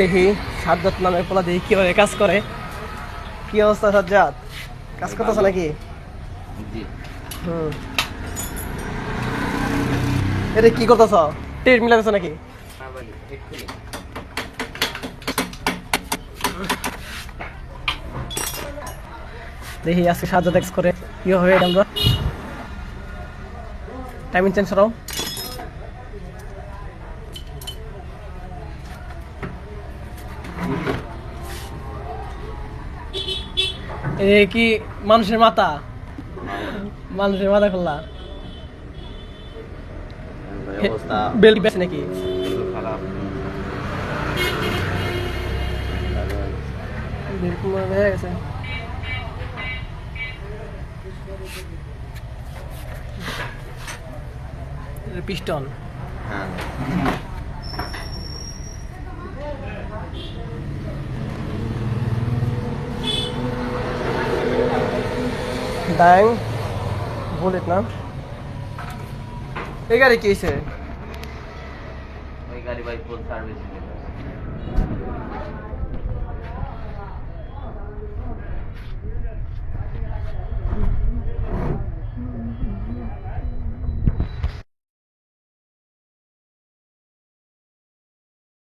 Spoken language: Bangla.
দেখি সাজ্জাদ নামের পোলা দেখি কীভাবে কাজ করে। কি অবস্থা সাজ্জাদ কাজ করতেছ নাকি? হুম। এটা কি করতেছ? টের মিলাতেছ নাকি? দেখি আজকে সাজ্জাদ এক্স করে। কি হবে আমরা টাইমিং চেঞ্জ করাও। এ কি মানুষের মাথা? মানুষের মাথা খোলা। বেল বেছে নাকি? পিস্টন। হ্যাঁ। ডাং বুলেট না এই গাড়ি কি হয়েছে ওই গাড়ি ভাই ফুল সার্ভিস